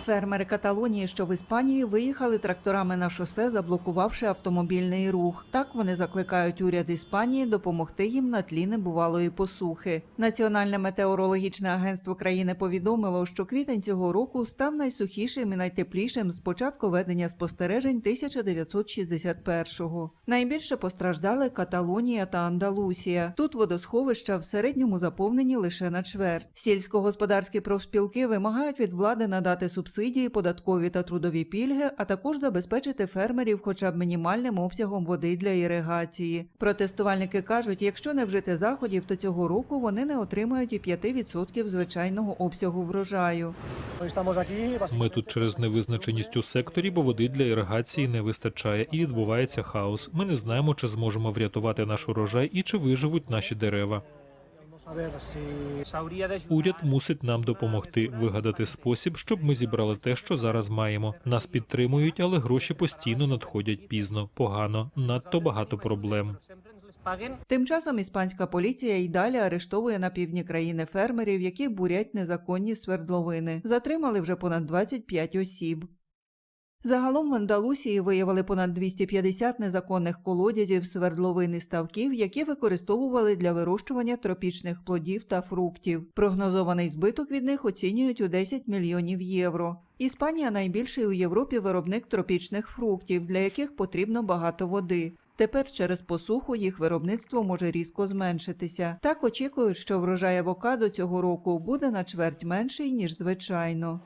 Фермери Каталонії, що в Іспанії, виїхали тракторами на шосе, заблокувавши автомобільний рух. Так вони закликають уряд Іспанії допомогти їм на тлі небувалої посухи. Національне метеорологічне агентство країни повідомило, що квітень цього року став найсухішим і найтеплішим з початку ведення спостережень 1961-го. Найбільше постраждали Каталонія та Андалусія. Тут водосховища в середньому заповнені лише на чверть. Сільськогосподарські профспілки вимагають від влади надати субсидії, податкові та трудові пільги, а також забезпечити фермерів хоча б мінімальним обсягом води для іригації. Протестувальники кажуть, якщо не вжити заходів, то цього року вони не отримають і 5% звичайного обсягу врожаю. Ми тут через невизначеність у секторі, бо води для іригації не вистачає і відбувається хаос. Ми не знаємо, чи зможемо врятувати наш урожай і чи виживуть наші дерева. Уряд мусить нам допомогти вигадати спосіб, щоб ми зібрали те, що зараз маємо. Нас підтримують, але гроші постійно надходять пізно, погано, надто багато проблем. Тим часом іспанська поліція й далі арештовує на півдні країни фермерів, які бурять незаконні свердловини. Затримали вже понад 25 осіб. Загалом в Андалусії виявили понад 250 незаконних колодязів, свердловин і ставків, які використовували для вирощування тропічних плодів та фруктів. Прогнозований збиток від них оцінюють у 10 мільйонів євро. Іспанія найбільший у Європі виробник тропічних фруктів, для яких потрібно багато води. Тепер через посуху їх виробництво може різко зменшитися. Так очікують, що врожай авокадо цього року буде на чверть менший ніж звичайно.